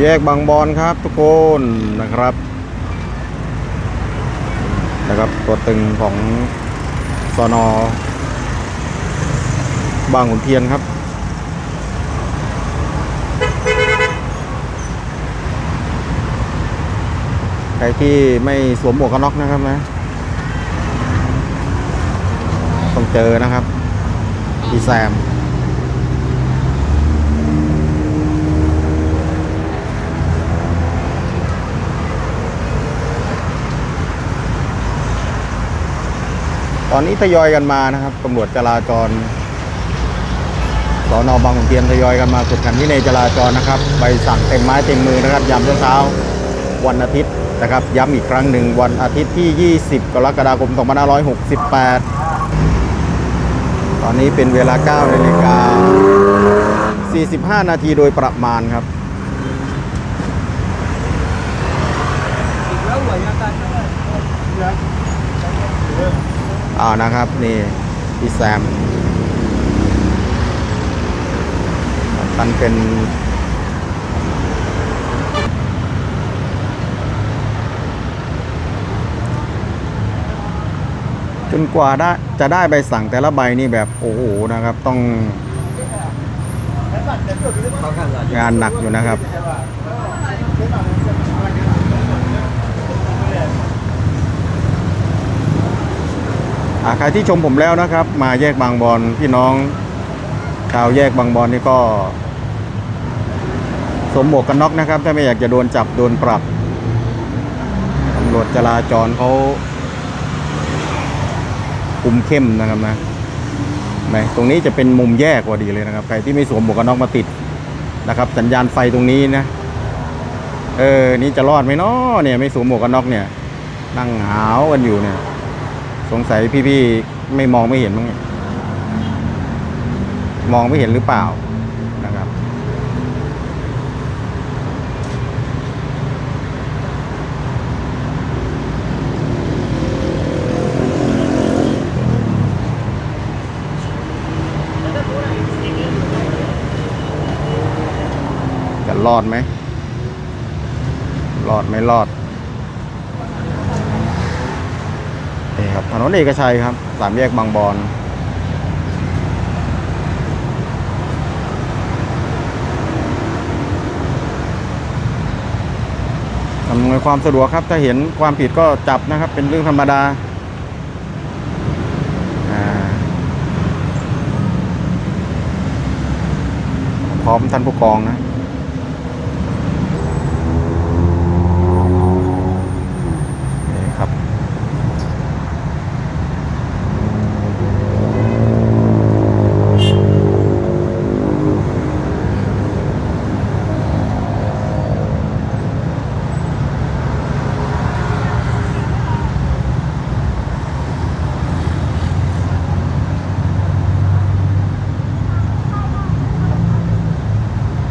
แยกบางบอนครับทุกคนนะครับนะครับตัวตึงของสอนอบางขุนเทียนครับใครที่ไม่สวมหมวกกันน็อกนะครับนะ ต้องเจอนะครับพี่แซม ตอนนี้ทยอยกันมานะครับตำรวจจราจรสอนอบางขุนเทียนทยอยกันมาสุดกันที่ในยจราจรนะครับใบสั่งเต็มไม้เต็มมือนะครับยามเช้าวันอาทิตย์นะครับย้ำอีกครั้งหนึ่งวันอาทิตย์ที่ 20 กรกฎาคม 2568 ตอนนี้เป็นเวลา9นาฬิกา45 นาทีโดยประมาณครับ อ่านะครับนี่พี่แซมตันเป็นจนกว่าได้จะได้ใบสั่งแต่ละใบนี่แบบโอ้โหนะครับ ต้องงานหนักอยู่นะครับ อ่า ใครที่ชมผมแล้วนะครับ มาแยกบางบอนพี่น้องชาวแยกบางบอนนี่ก็ สมหมวกกันน็อกนะครับ ถ้าไม่อยากจะโดนจับโดนปรับตำรวจจราจรเขาคุมเข้มนะครับนะไหมตรงนี้จะเป็นมุมแยกกว่าดีเลยนะครับ ใครที่ไม่สวมหมวกกันน็อกมาติดนะครับ สัญญาณไฟตรงนี้นะ เออ นี่จะรอดไหมเนาะเนี่ย ไม่สวมหมวกกันน็อกเนี่ย นั่งหาวกันอยู่เนี่ย สงสัยพี่ๆไม่มองไม่เห็นมั้งเนี่ยมองไม่เห็นหรือเปล่านะครับ จะรอดไหมรอดไม่รอด นี่ ครับถนนเอกชัยครับสามแยกบางบอนอำนวยความสะดวกครับ ถ้าเห็นความผิดก็จับนะครับ เป็นเรื่องธรรมดาอ่าพร้อมท่านผู้กองนะ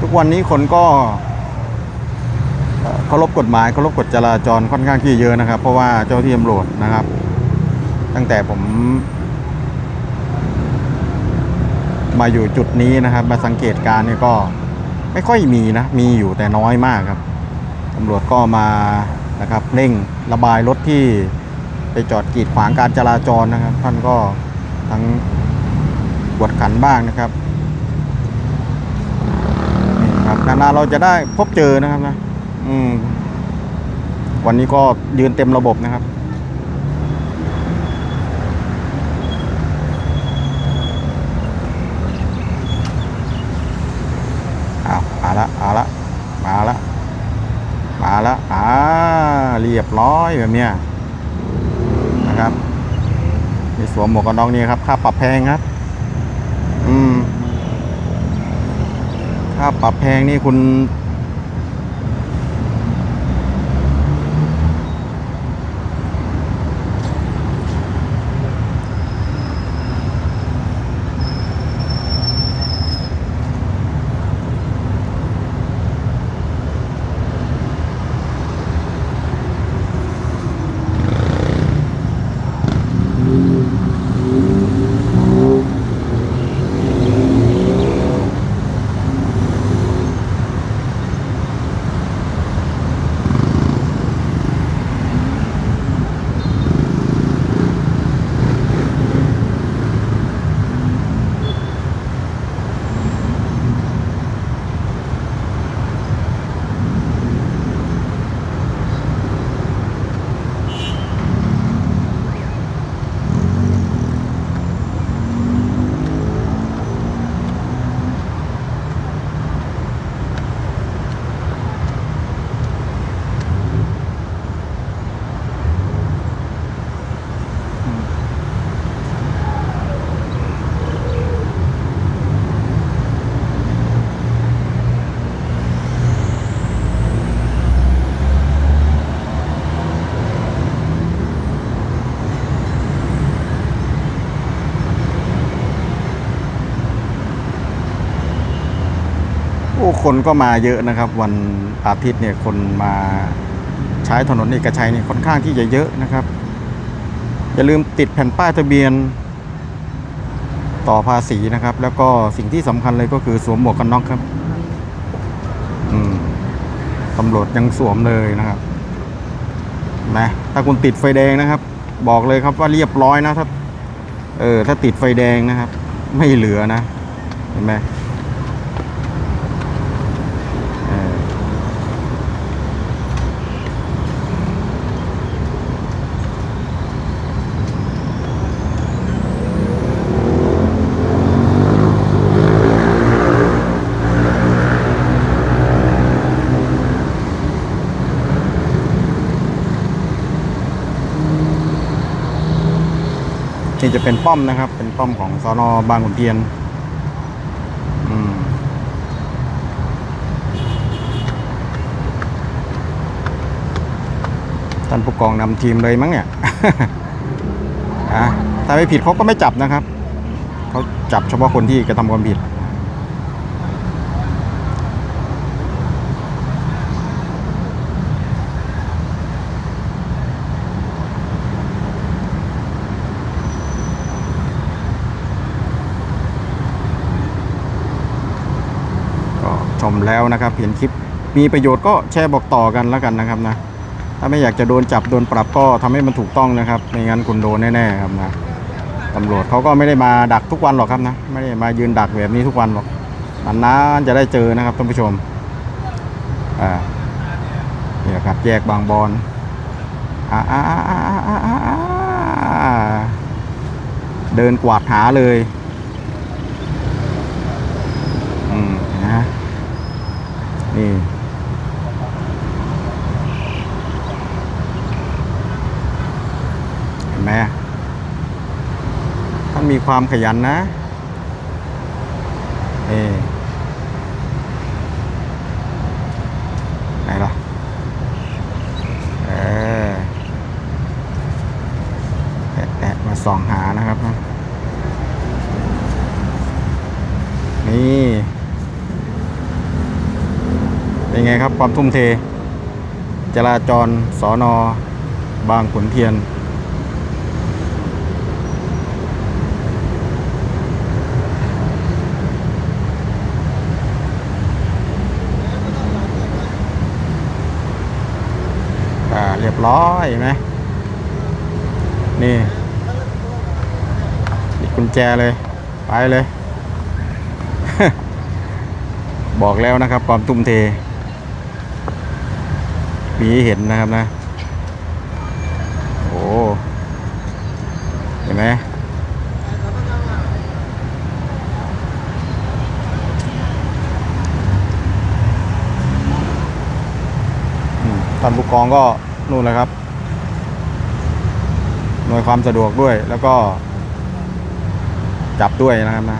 กวันนี้คนก็เคารพกฎหมายเคารพกฎจราจรค่อนข้างที่เยอะนะครับ เพราะว่าเจ้าที่ตำรวจนะครับ ตั้งแต่ผม มาอยู่จุดนี้นะครับ มาสังเกตการณ์เนี่ยก็ไม่ค่อยมีนะ มีอยู่แต่น้อยมากครับตำรวจก็มานะครับเร่งระบายรถที่ไปจอดกีดขวางการจราจรนะครับ ท่านก็ทั้งกวดขันบ้างนะครับ นาเราจะได้พบเจอนะครับนะอืม วันนี้ก็ยืนเต็มระบบนะครับเอามาละเอาละมาละมาละอ่าเรียบร้อยแบบเนี้ยนะครับนี่สวมหมวกกันน็อกนี่ครับค่าปรับแพงครับ อืม ค่าปรับแพงนี่คุณ คนก็มาเยอะนะครับ วันอาทิตย์เนี่ยคนมาใช้ถนนเอกชัยเนี่ยค่อนข้างที่จะเยอะนะครับ อย่าลืมติดแผ่นป้ายทะเบียนต่อภาษีนะครับ แล้วก็สิ่งที่สำคัญเลยก็คือสวมหมวกกันน็อกครับตำรวจยังสวมเลยนะครับนะถ้าคุณติดไฟแดงนะครับ บอกเลยครับว่าเรียบร้อยนะถ้าเออถ้าติดไฟแดงนะครับ ไม่เหลือนะ เห็นไหม นี่จะเป็นป้อมนะครับ เป็นป้อมของสอนอบางขุนเทียนท่านผู้กองนำทีมเลยมั้งเนี่ยถ้าไม่ผิดเขาก็ไม่จับนะครับ เขาจับเฉพาะคนที่กระทำความผิด ก็ชม แล้วนะครับ เห็นคลิปมีประโยชน์ก็แชร์บอกต่อกันแล้วกันนะครับนะ ถ้าไม่อยากจะโดนจับโดนปรับก็ทำให้มันถูกต้องนะครับไม่งั้นคุณโดนแน่ๆครับนะตำรวจเขาก็ไม่ได้มาดักทุกวันหรอกครับนะไม่ได้มายืนดักแบบนี้ทุกวันหรอกนานๆจะได้เจอนะครับท่านผู้ชมอ่านี่แหละครับแยกบางบอนอ่าอ่าอ่าอ่าอ่าอ่าอ่าเดินกวาดหาเลย อืมนะ นี่เห็นไหมท่านมีความขยันนะนี่ไหนล่ะเออแอะมาส่องหานะครับ นี่ เป็นไงครับความทุ่มเท จราจรสอนอบางขุนเทียน อ่า เรียบร้อยไหมนี่ปิดกุญแจเลย ไปเลย บอกแล้วนะครับความทุ่มเท มีเห็นนะครับนะ โอ้เห็นไหมอืมท่านผู้กองก็นู่นเลยครับหน่วยความสะดวกด้วยแล้วก็จับด้วยนะครับนะ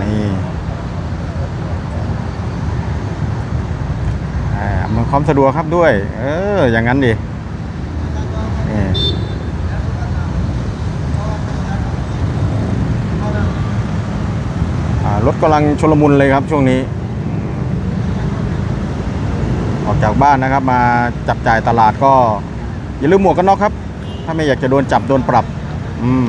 นี่อ่ามัน ความสะดวกครับด้วย เออ อย่างนั้นดิรถกำลังชลมุนเลยครับช่วงนี้ ออกจากบ้านนะครับ มาจับจ่ายตลาดก็ อย่าลืมหมวกกันน็อกครับ ถ้าไม่อยากจะโดนจับโดนปรับ อืม